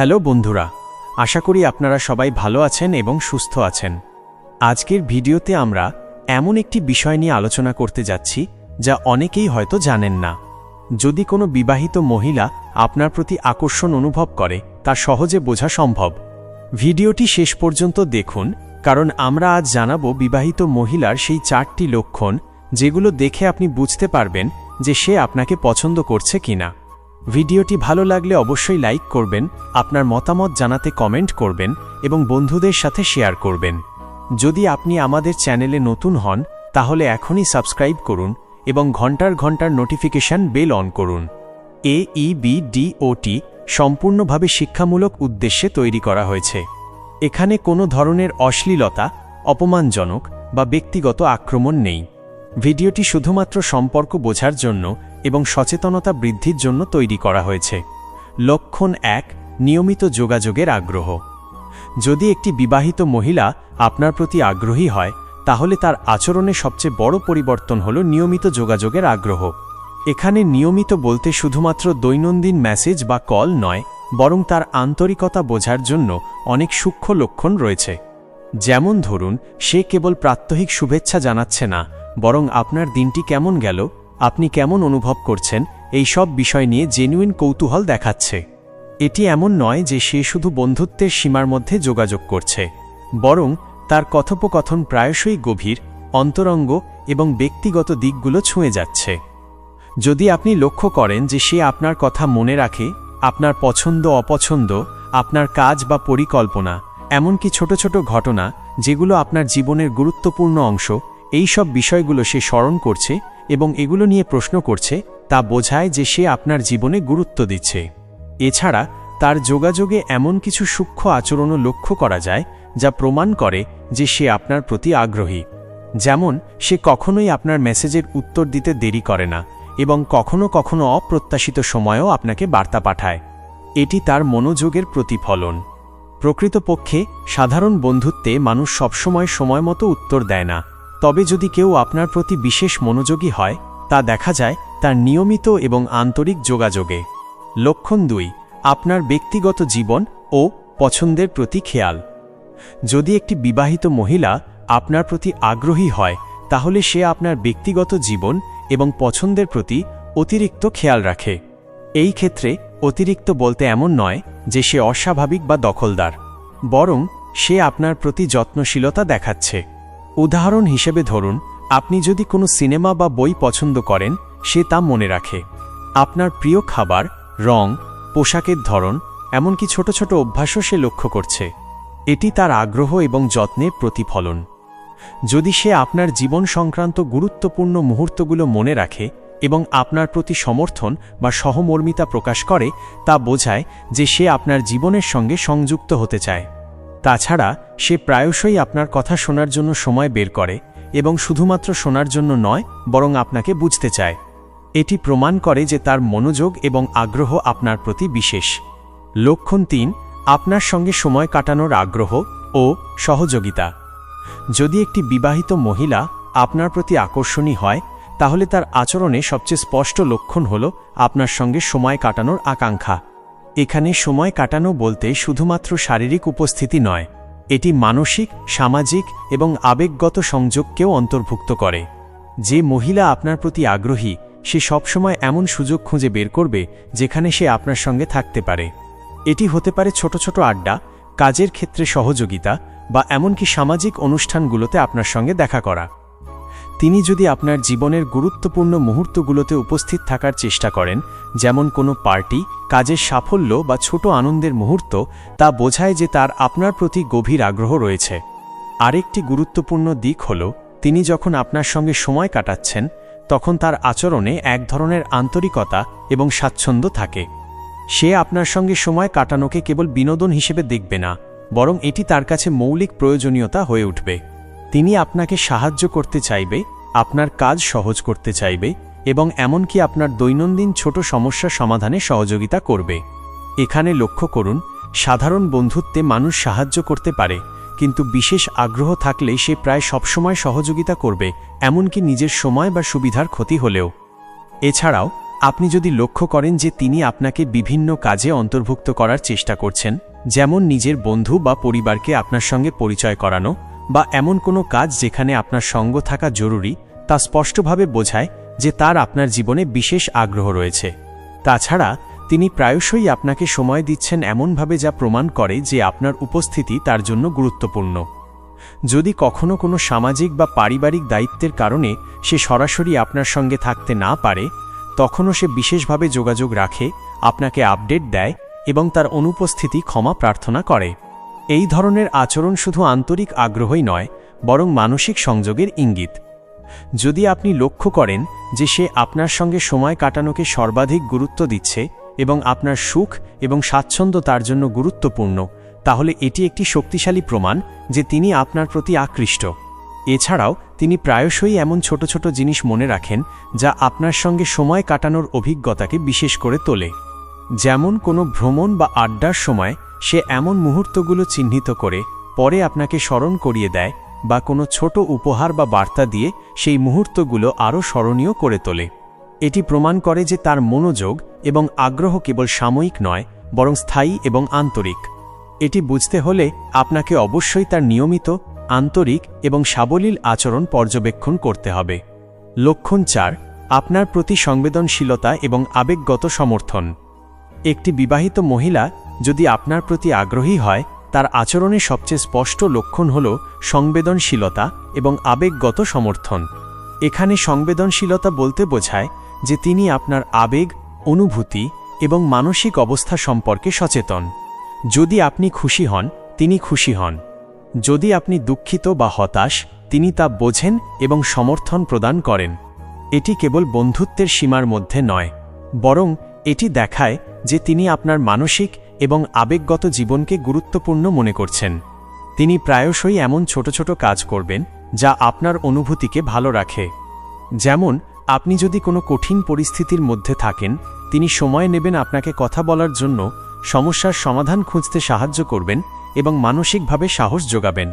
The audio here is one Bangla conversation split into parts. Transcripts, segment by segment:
হ্যালো বন্ধুরা, আশা করি আপনারা সবাই ভালো আছেন এবং সুস্থ আছেন। আজকের ভিডিওতে আমরা এমন একটি বিষয় নিয়ে আলোচনা করতে যাচ্ছি, যা অনেকেই হয়তো জানেন না। যদি কোনো বিবাহিত মহিলা আপনার প্রতি আকর্ষণ অনুভব করে, তা সহজে বোঝা সম্ভব। ভিডিওটি শেষ পর্যন্ত দেখুন, কারণ আমরা আজ জানাব বিবাহিত মহিলার সেই চারটি লক্ষণ, যেগুলো দেখে আপনি বুঝতে পারবেন যে সে আপনাকে পছন্দ করছে কিনা। ভিডিওটি ভালো লাগলে অবশ্যই লাইক করবেন, আপনার মতামত জানাতে কমেন্ট করবেন এবং বন্ধুদের সাথে শেয়ার করবেন। যদি আপনি আমাদের চ্যানেলে নতুন হন, তাহলে এখনই সাবস্ক্রাইব করুন এবং ঘণ্টার ঘণ্টার নোটিফিকেশন বেল অন করুন। এ ই বি ডি ও টি সম্পূর্ণভাবে শিক্ষামূলক উদ্দেশ্যে তৈরি করা হয়েছে। এখানে কোনো ধরনের অশ্লীলতা, অপমানজনক বা ব্যক্তিগত আক্রমণ নেই। ভিডিওটি শুধুমাত্র সম্পর্ক বোঝার জন্য এবং সচেতনতা বৃদ্ধির জন্য তৈরি করা হয়েছে। লক্ষণ এক, নিয়মিত যোগাযোগের আগ্রহ। যদি একটি বিবাহিত মহিলা আপনার প্রতি আগ্রহী হয়, তাহলে তার আচরণে সবচেয়ে বড় পরিবর্তন হল নিয়মিত যোগাযোগের আগ্রহ। এখানে নিয়মিত বলতে শুধুমাত্র দৈনন্দিন মেসেজ বা কল নয়, বরং তার আন্তরিকতা বোঝার জন্য অনেক সূক্ষ্ম লক্ষণ রয়েছে। যেমন ধরুন, সে কেবল প্রাত্যহিক শুভেচ্ছা জানাচ্ছে না, বরং আপনার দিনটি কেমন গেল? আপনি কেমন অনুভব করছেন? এই সব বিষয় নিয়ে জেনুইন কৌতূহল দেখাচ্ছে। এটি এমন নয় যে সে শুধু বন্ধুত্বের সীমার মধ্যে যোগাযোগ করছে। বরং তার কথোপকথন প্রায়শই গভীর, অন্তরঙ্গ এবং ব্যক্তিগত দিকগুলো ছুঁয়ে যাচ্ছে। যদি আপনি লক্ষ্য করেন যে সে আপনার কথা মনে রাখে, আপনার পছন্দ, অপছন্দ, আপনার কাজ বা পরিকল্পনা, এমনকি ছোট ছোট ঘটনা, যেগুলো আপনার জীবনের গুরুত্বপূর্ণ অংশ, এই সব বিষয়গুলো সে স্মরণ করছে এবং এগুলো নিয়ে প্রশ্ন করছে, তা বোঝায় যে সে আপনার জীবনে গুরুত্ব দিচ্ছে। এছাড়া, তার যোগাযোগে এমন কিছু সূক্ষ্ম আচরণও লক্ষ্য করা যায়, যা প্রমাণ করে যে সে আপনার প্রতি আগ্রহী। যেমন, সে কখনোই আপনার মেসেজের উত্তর দিতে দেরি করে না, এবং কখনো কখনো অপ্রত্যাশিত সময়েও আপনাকে বার্তা পাঠায়। এটি তার মনোযোগের প্রতিফলন। প্রকৃতপক্ষে, সাধারণ বন্ধুত্বে মানুষ সবসময় সময় মতো উত্তর দেয় না। তবে যদি কেউ আপনার প্রতি বিশেষ মনোযোগী হয়, তা দেখা যায় তার নিয়মিত এবং আন্তরিক যোগাযোগে। লক্ষণ দুই, আপনার ব্যক্তিগত জীবন ও পছন্দের প্রতি খেয়াল। যদি একটি বিবাহিত মহিলা আপনার প্রতি আগ্রহী হয়, তাহলে সে আপনার ব্যক্তিগত জীবন এবং পছন্দের প্রতি অতিরিক্ত খেয়াল রাখে। এই ক্ষেত্রে অতিরিক্ত বলতে এমন নয় যে সে অস্বাভাবিক বা দখলদার, বরং সে আপনার প্রতি যত্নশীলতা দেখাচ্ছে। উদাহরণ হিসেবে ধরুন, আপনি যদি কোনো সিনেমা বা বই পছন্দ করেন, সে তা মনে রাখে। আপনার প্রিয় খাবার, রং, পোশাকের ধরন, এমনকি ছোট ছোট অভ্যাসও সে লক্ষ্য করছে। এটি তার আগ্রহ এবং যত্নের প্রতিফলন। যদি সে আপনার জীবন সংক্রান্ত গুরুত্বপূর্ণ মুহূর্তগুলো মনে রাখে এবং আপনার প্রতি সমর্থন বা সহমর্মিতা প্রকাশ করে, তা বোঝায় যে সে আপনার জীবনের সঙ্গে সংযুক্ত হতে চায়। তাছাড়া সে প্রায়শই আপনার কথা শোনার জন্য সময় বের করে এবং শুধুমাত্র শোনার জন্য নয়, বরং আপনাকে বুঝতে চায়। এটি প্রমাণ করে যে তার মনোযোগ এবং আগ্রহ আপনার প্রতি বিশেষ। লক্ষণ তিন, আপনার সঙ্গে সময় কাটানোর আগ্রহ ও সহযোগিতা। যদি একটি বিবাহিত মহিলা আপনার প্রতি আকর্ষণী হয়, তাহলে তার আচরণে সবচেয়ে স্পষ্ট লক্ষণ হল আপনার সঙ্গে সময় কাটানোর আকাঙ্ক্ষা। এখানে সময় কাটানো বলতে শুধুমাত্র শারীরিক উপস্থিতি নয়, এটি মানসিক, সামাজিক এবং আবেগগত সংযোগকেও অন্তর্ভুক্ত করে। যে মহিলা আপনার প্রতি আগ্রহী, সে সবসময় এমন সুযোগ খুঁজে বের করবে যেখানে সে আপনার সঙ্গে থাকতে পারে। এটি হতে পারে ছোট ছোট আড্ডা, কাজের ক্ষেত্রে সহযোগিতা বা এমনকি সামাজিক অনুষ্ঠানগুলোতে আপনার সঙ্গে দেখা করা। তিনি যদি আপনার জীবনের গুরুত্বপূর্ণ মুহূর্তগুলোতে উপস্থিত থাকার চেষ্টা করেন, যেমন কোনো পার্টি, কাজের সাফল্য বা ছোট আনন্দের মুহূর্ত, তা বোঝায় যে তার আপনার প্রতি গভীর আগ্রহ রয়েছে। আরেকটি গুরুত্বপূর্ণ দিক হল, তিনি যখন আপনার সঙ্গে সময় কাটাচ্ছেন, তখন তার আচরণে এক ধরনের আন্তরিকতা এবং স্বাচ্ছন্দ্য থাকে। সে আপনার সঙ্গে সময় কাটানোকে কেবল বিনোদন হিসেবে দেখবে না, বরং এটি তার কাছে মৌলিক প্রয়োজনীয়তা হয়ে উঠবে। তিনি আপনাকে সাহায্য করতে চাইবে, আপনার কাজ সহজ করতে চাইবে, এবং এমনকি আপনার দৈনন্দিন ছোট সমস্যা সমাধানে সহযোগিতা করবে। এখানে লক্ষ্য করুন, সাধারণ বন্ধুত্বে মানুষ সাহায্য করতে পারে, কিন্তু বিশেষ আগ্রহ থাকলে সে প্রায় সবসময় সহযোগিতা করবে, এমনকি নিজের সময় বা সুবিধার ক্ষতি হলেও। এছাড়াও, আপনি যদি লক্ষ্য করেন যে তিনি আপনাকে বিভিন্ন কাজে অন্তর্ভুক্ত করার চেষ্টা করছেন, যেমন নিজের বন্ধু বা পরিবারকে আপনার সঙ্গে পরিচয় করানো বা এমন কোনো কাজ যেখানে আপনার সঙ্গ থাকা জরুরি, তা স্পষ্টভাবে বোঝায় যে তার আপনার জীবনে বিশেষ আগ্রহ রয়েছে। তাছাড়া, তিনি প্রায়শই আপনাকে সময় দিচ্ছেন এমনভাবে যা প্রমাণ করে যে আপনার উপস্থিতি তার জন্য গুরুত্বপূর্ণ। যদি কখনো কোনো সামাজিক বা পারিবারিক দায়িত্বের কারণে সে সরাসরি আপনার সঙ্গে থাকতে না পারে, তখনও সে বিশেষভাবে যোগাযোগ রাখে, আপনাকে আপডেট দেয় এবং তার অনুপস্থিতি ক্ষমা প্রার্থনা করে। এই ধরনের আচরণ শুধু আন্তরিক আগ্রহই নয়, বরং মানসিক সংযোগের ইঙ্গিত। যদি আপনি লক্ষ্য করেন যে সে আপনার সঙ্গে সময় কাটানোকে সর্বাধিক গুরুত্ব দিচ্ছে এবং আপনার সুখ এবং স্বাচ্ছন্দ্য তার জন্য গুরুত্বপূর্ণ, তাহলে এটি একটি শক্তিশালী প্রমাণ যে তিনি আপনার প্রতি আকৃষ্ট। এছাড়াও, তিনি প্রায়শই এমন ছোট ছোট জিনিস মনে রাখেন যা আপনার সঙ্গে সময় কাটানোর অভিজ্ঞতাকে বিশেষ করে তোলে। যেমন কোনো ভ্রমণ বা আড্ডার সময় সে এমন মুহূর্তগুলো চিহ্নিত করে, পরে আপনাকে স্মরণ করিয়ে দেয় বা কোনো ছোট উপহার বা বার্তা দিয়ে সেই মুহূর্তগুলো আরও স্মরণীয় করে তোলে। এটি প্রমাণ করে যে তার মনোযোগ এবং আগ্রহ কেবল সাময়িক নয়, বরং স্থায়ী এবং আন্তরিক। এটি বুঝতে হলে আপনাকে অবশ্যই তার নিয়মিত, আন্তরিক এবং সাবলীল আচরণ পর্যবেক্ষণ করতে হবে। লক্ষণ চার, আপনার প্রতি সংবেদনশীলতা এবং আবেগগত সমর্থন। একটি বিবাহিত মহিলা যদি আপনার প্রতি আগ্রহী হয়, তার আচরণের সবচেয়ে স্পষ্ট লক্ষণ হল সংবেদনশীলতা এবং আবেগগত সমর্থন। এখানে সংবেদনশীলতা বলতে বোঝায় যে তিনি আপনার আবেগ, অনুভূতি এবং মানসিক অবস্থা সম্পর্কে সচেতন। যদি আপনি খুশি হন, তিনি খুশি হন। যদি আপনি দুঃখিত বা হতাশ, তিনি তা বোঝেন এবং সমর্থন প্রদান করেন। এটি কেবল বন্ধুত্বের সীমার মধ্যে নয়, বরং এটি দেখায় যে তিনি আপনার মানসিক এবং আবেগগত জীবনকে গুরুত্বপূর্ণ মনে করছেন। তিনি প্রায়শই এমন ছোট ছোট কাজ করবেন, যা আপনার অনুভূতিকে ভালো রাখে। যেমন, আপনি যদি কোনো কঠিন পরিস্থিতির মধ্যে থাকেন, তিনি সময় নেবেন আপনাকে কথা বলার জন্য, সমস্যার সমাধান খুঁজতে সাহায্য করবেন এবং মানসিকভাবে সাহস যোগাবেন।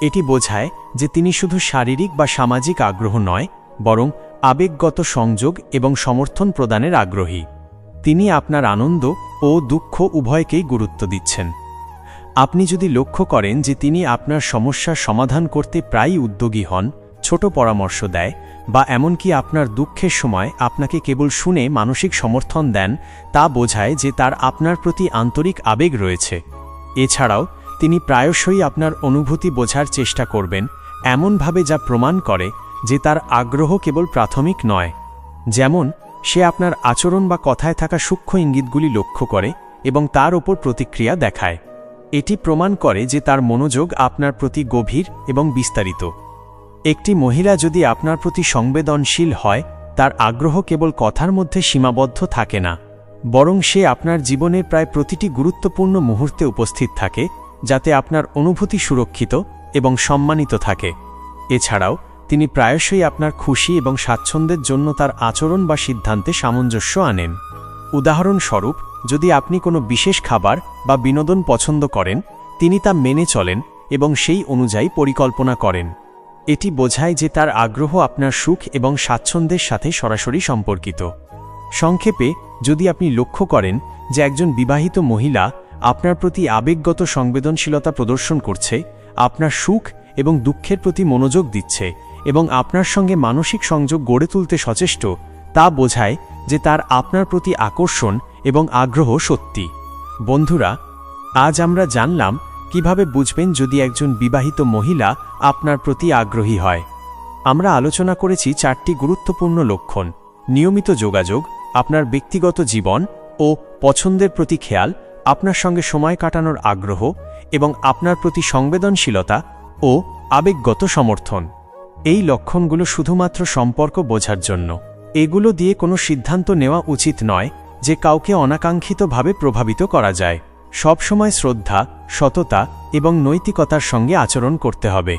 এটি বোঝায় যে তিনি শুধু শারীরিক বা সামাজিক আগ্রহ নয়, বরং আবেগগত সংযোগ এবং সমর্থন প্রদানের আগ্রহী। তিনি আপনার আনন্দ ও দুঃখ উভয়কেই গুরুত্ব দিচ্ছেন। আপনি যদি লক্ষ্য করেন যে তিনি আপনার সমস্যার সমাধান করতে প্রায়ই উদ্যোগী হন, ছোট পরামর্শ দেয়, বা এমনকি আপনার দুঃখের সময় আপনাকে কেবল শুনে মানসিক সমর্থন দেন, তা বোঝায় যে তার আপনার প্রতি আন্তরিক আবেগ রয়েছে। এছাড়াও, তিনি প্রায়শই আপনার অনুভূতি বোঝার চেষ্টা করবেন, এমনভাবে যা প্রমাণ করে যে তার আগ্রহ কেবল প্রাথমিক নয়। যেমন সে আপনার আচরণ বা কথায় থাকা সূক্ষ্ম ইঙ্গিতগুলি লক্ষ্য করে এবং তার ওপর প্রতিক্রিয়া দেখায়। এটি প্রমাণ করে যে তার মনোযোগ আপনার প্রতি গভীর এবং বিস্তারিত। একটি মহিলা যদি আপনার প্রতি সংবেদনশীল হয়, তার আগ্রহ কেবল কথার মধ্যে সীমাবদ্ধ থাকে না, বরং সে আপনার জীবনের প্রায় প্রতিটি গুরুত্বপূর্ণ মুহূর্তে উপস্থিত থাকে, যাতে আপনার অনুভূতি সুরক্ষিত এবং সম্মানিত থাকে। এছাড়াও তিনি প্রায়শই আপনার খুশি এবং স্বাচ্ছন্দ্যের জন্য তার আচরণ বা সিদ্ধান্তে সামঞ্জস্য আনেন। উদাহরণস্বরূপ, যদি আপনি কোনো বিশেষ খাবার বা বিনোদন পছন্দ করেন, তিনি তা মেনে চলেন এবং সেই অনুযায়ী পরিকল্পনা করেন। এটি বোঝায় যে তার আগ্রহ আপনার সুখ এবং স্বাচ্ছন্দ্যের সাথে সরাসরি সম্পর্কিত। সংক্ষেপে, যদি আপনি লক্ষ্য করেন যে একজন বিবাহিত মহিলা আপনার প্রতি আবেগগত সংবেদনশীলতা প্রদর্শন করছে, আপনার সুখ এবং দুঃখের প্রতি মনোযোগ দিচ্ছে এবং আপনার সঙ্গে মানসিক সংযোগ গড়ে তুলতে সচেষ্ট, তা বোঝায় যে তার আপনার প্রতি আকর্ষণ এবং আগ্রহ সত্যি। বন্ধুরা, আজ আমরা জানলাম কীভাবে বুঝবেন যদি একজন বিবাহিত মহিলা আপনার প্রতি আগ্রহী হয়। আমরা আলোচনা করেছি চারটি গুরুত্বপূর্ণ লক্ষণ, নিয়মিত যোগাযোগ, আপনার ব্যক্তিগত জীবন ও পছন্দের প্রতি খেয়াল, আপনার সঙ্গে সময় কাটানোর আগ্রহ এবং আপনার প্রতি সংবেদনশীলতা ও আবেগগত সমর্থন। এই লক্ষণগুলো শুধুমাত্র সম্পর্ক বোঝার জন্য। এগুলো দিয়ে কোনো সিদ্ধান্ত নেওয়া উচিত নয় যে কাউকে অনাকাঙ্ক্ষিতভাবে প্রভাবিত করা যায়। সবসময় শ্রদ্ধা, সততা এবং নৈতিকতার সঙ্গে আচরণ করতে হবে।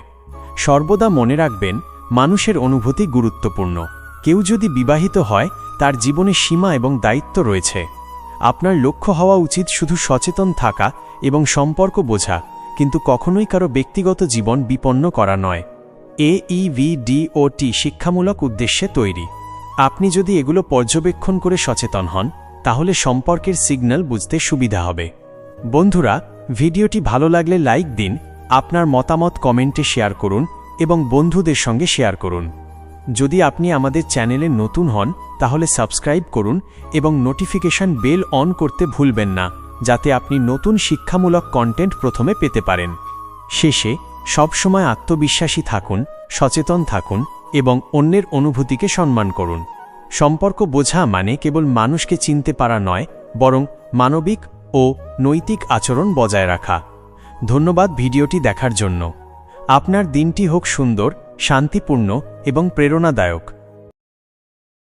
সর্বদা মনে রাখবেন, মানুষের অনুভূতি গুরুত্বপূর্ণ। কেউ যদি বিবাহিত হয়, তার জীবনে সীমা এবং দায়িত্ব রয়েছে। আপনার লক্ষ্য হওয়া উচিত শুধু সচেতন থাকা এবং সম্পর্ক বোঝা, কিন্তু কখনোই কারও ব্যক্তিগত জীবন বিপন্ন করা নয়। এ টি শিক্ষামূলক উদ্দেশ্যে তৈরি। আপনি যদি এগুলো পর্যবেক্ষণ করে সচেতন হন, তাহলে সম্পর্কের সিগন্যাল বুঝতে সুবিধা হবে। বন্ধুরা, ভিডিওটি ভালো লাগলে লাইক দিন, আপনার মতামত কমেন্টে শেয়ার করুন এবং বন্ধুদের সঙ্গে শেয়ার করুন। যদি আপনি আমাদের চ্যানেলে নতুন হন, তাহলে সাবস্ক্রাইব করুন এবং নোটিফিকেশন বেল অন করতে ভুলবেন না, যাতে আপনি নতুন শিক্ষামূলক কন্টেন্ট প্রথমে পেতে পারেন। শেষে সবসময় আত্মবিশ্বাসী থাকুন, সচেতন থাকুন এবং অন্যের অনুভূতিকে সম্মান করুন। সম্পর্ক বোঝা মানে কেবল মানুষকে চিনতে পারা নয়, বরং মানবিক ও নৈতিক আচরণ বজায় রাখা। ধন্যবাদ ভিডিওটি দেখার জন্য। আপনার দিনটি হোক সুন্দর, শান্তিপূর্ণ এবং প্রেরণাদায়ক।